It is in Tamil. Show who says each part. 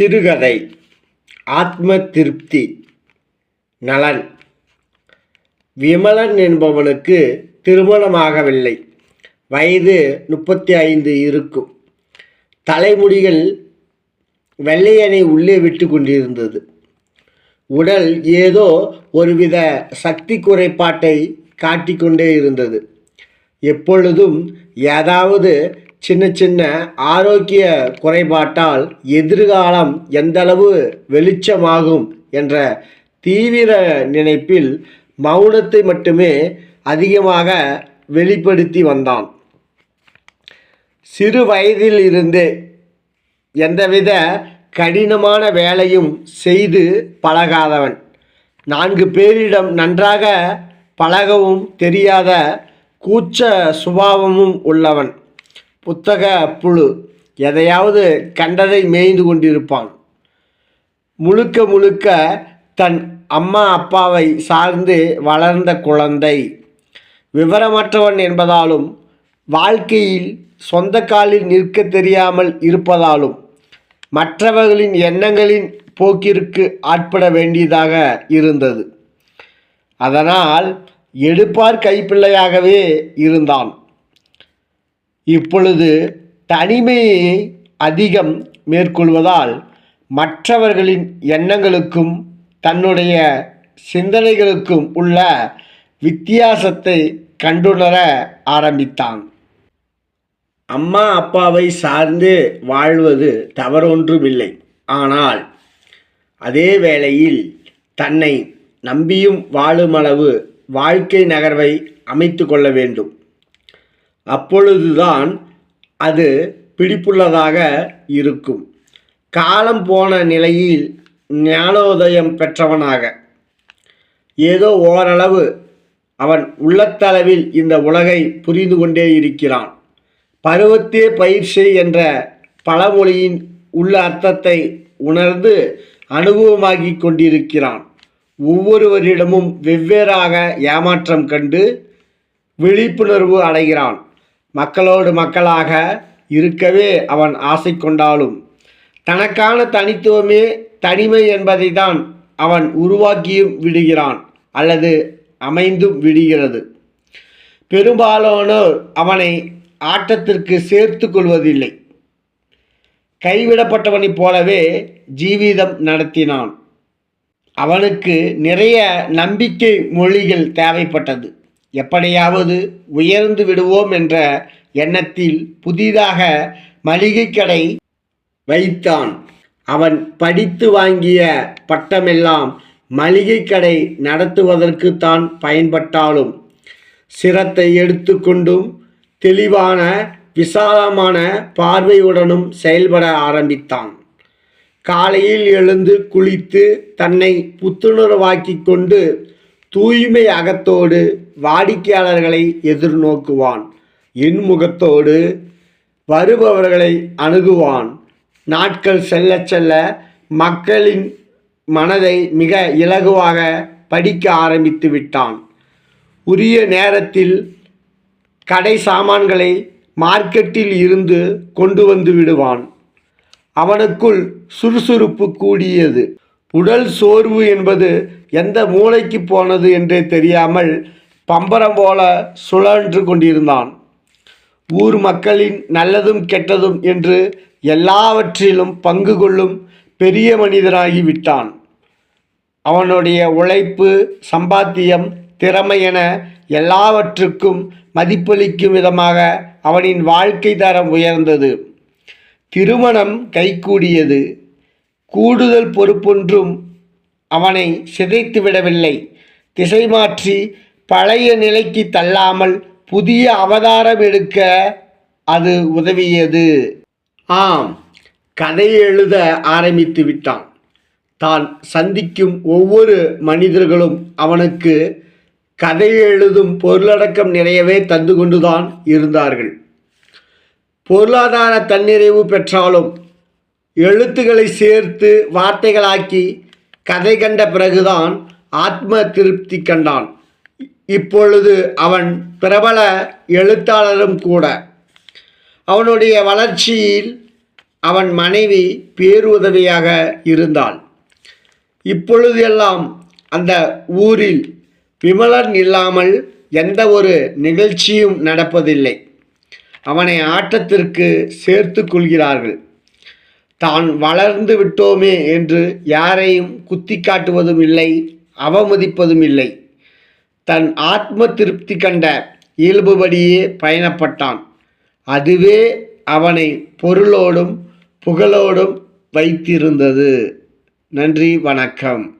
Speaker 1: சிறுகதை ஆத்ம திருப்தி நலன். விமலன் என்பவனுக்கு திருமணமாகவில்லை. வயது முப்பத்தி ஐந்து இருக்கும். தலைமுடிகள் வெள்ளையனை உள்ளே விட்டு கொண்டிருந்தது. உடல் ஏதோ ஒருவித சக்தி குறைபாட்டை காட்டிக்கொண்டே இருந்தது. எப்பொழுதும் ஏதாவது சின்ன சின்ன ஆரோக்கிய குறைபாட்டால் எதிர்காலம் எந்தளவு வெளிச்சமாகும் என்ற தீவிர நினைப்பில் மௌனத்தை மட்டுமே அதிகமாக வெளிப்படுத்தி வந்தான். சிறு வயதில் இருந்து எந்தவித கடினமான வேலையும் செய்து பழகாதவன். நான்கு பேரிடம் நன்றாக பழகவும் தெரியாத கூச்ச சுபாவமும் உள்ளவன். புத்தக புழு. எதையாவது கண்டதை மேய்ந்து கொண்டிருப்பான். முழுக்க முழுக்க தன் அம்மா அப்பாவை சார்ந்து வளர்ந்த குழந்தை. விவரமற்றவன் என்பதாலும் வாழ்க்கையில் சொந்த காலில் நிற்க தெரியாமல் இருப்பதாலும் மற்றவர்களின் எண்ணங்களின் போக்கிற்கு ஆட்பட வேண்டியதாக இருந்தது. அதனால் எடுப்பார் கைப்பிள்ளையாகவே இருந்தான். இப்பொழுது தனிமையை அதிகம் மேற்கொள்வதால் மற்றவர்களின் எண்ணங்களுக்கும் தன்னுடைய சிந்தனைகளுக்கும் உள்ள வித்தியாசத்தை கண்டுணர ஆரம்பித்தான். அம்மா அப்பாவை சார்ந்து வாழ்வது தவறொன்றுமில்லை. ஆனால் அதே வேளையில் தன்னை நம்பியும் வாழுமளவு வாழ்க்கை நகர்வை அமைத்து கொள்ள வேண்டும். அப்பொழுதுதான் அது பிடிப்புள்ளதாக இருக்கும். காலம் போன நிலையில் ஞானோதயம் பெற்றவனாக. ஏதோ ஓரளவு அவன் உள்ளத்தளவில் இந்த உலகை புரிந்து கொண்டே இருக்கிறான். பருவத்தே பயிற்சி என்ற பழமொழியின் உள்ள அர்த்தத்தை உணர்ந்து அனுபவமாகி கொண்டிருக்கிறான். ஒவ்வொருவரிடமும் வெவ்வேறாக ஏமாற்றம் கண்டு விழிப்புணர்வு அடைகிறான். மக்களோடு மக்களாக இருக்கவே அவன் ஆசை கொண்டாலும். தனக்கான தனித்துவமே தனிமை என்பதை தான் அவன் உருவாக்கியும் விடுகிறான் அல்லது அமைந்தும் விடுகிறது. பெரும்பாலானோர் அவனை ஆட்டத்திற்கு சேர்த்து கொள்வதில்லை. கைவிடப்பட்டவனைப் போலவே ஜீவிதம் நடத்தினான். அவனுக்கு நிறைய நம்பிக்கை மொழிகள் தேவைப்பட்டது. எப்படியாவது உயர்ந்து விடுவோம் என்ற எண்ணத்தில் புதிதாக மளிகை கடை வைத்தான். அவன் படித்து வாங்கிய பட்டமெல்லாம் மளிகை கடை நடத்துவதற்கு தான் பயன்பட்டாலும் சிரத்தை எடுத்துக்கொண்டும் தெளிவான விசாலமான பார்வையுடனும் செயல்பட ஆரம்பித்தான். காலையில் எழுந்து குளித்து தன்னை புத்துணர்வாக்கி கொண்டு தூய்மை அகத்தோடு வாடிக்கையாளர்களை எதிர்நோக்குவான். இன்முகத்தோடு வருபவர்களை அணுகுவான். நாட்கள் செல்ல செல்ல மக்களின் மனதை மிக இலகுவாக படிக்க ஆரம்பித்து விட்டான். உரிய நேரத்தில் கடை சாமான்களை மார்க்கெட்டில் இருந்து கொண்டு வந்து விடுவான். அவனுக்குள் சுறுசுறுப்பு கூடியது. உடல் சோர்வு என்பது எந்த மூளைக்கு போனது என்றே தெரியாமல் பம்பரம் போல சுழன்று கொண்டிருந்தான். ஊர் மக்களின் நல்லதும் கெட்டதும் என்று எல்லாவற்றிலும் பங்கு கொள்ளும் பெரிய மனிதனாகி விட்டான். அவனுடைய உழைப்பு சம்பாத்தியம் திறமை என எல்லாவற்றுக்கும் மதிப்பளிக்கும் விதமாக அவனின் வாழ்க்கை தரம் உயர்ந்தது. திருமணம் கைகூடியது. கூடுதல் பொறுப்பொன்றும் அவனை சிதைத்து விடவில்லை திசை மாற்றி பழைய நிலைக்கு தள்ளாமல் புதிய அவதாரம் எடுக்க அது உதவியது. ஆம் கதை எழுத ஆரம்பித்து விட்டான். தான் சந்திக்கும் ஒவ்வொரு மனிதர்களும் அவனுக்கு கதை எழுதும் பொருளடக்கம் நிறையவே தந்து கொண்டுதான் இருந்தார்கள். பொருளாதார தன்னிறைவு பெற்றாலும் எழுத்துக்களை சேர்த்து வார்த்தைகளாக்கி கதை கண்ட பிறகுதான் ஆத்ம திருப்தி கண்டான். இப்பொழுது அவன் பிரபல எழுத்தாளரும் கூட. அவனுடைய வளர்ச்சியில் அவன் மனைவி பேருதவியாக இருந்தாள். இப்பொழுதெல்லாம் அந்த ஊரில் விமலன் இல்லாமல் எந்த ஒரு நிகழ்ச்சியும் நடப்பதில்லை. அவனை ஆட்டத்திற்கு சேர்த்து கொள்கிறார்கள். தான் வளர்ந்து விட்டோமே என்று யாரையும் குத்தி காட்டுவதும் இல்லை அவமதிப்பதும் இல்லை. தன் ஆத்ம திருப்தி கண்ட இயல்புபடியே பயணப்பட்டான். அதுவே அவனை பொருளோடும் புகழோடும் வைத்திருந்தது. நன்றி வணக்கம்.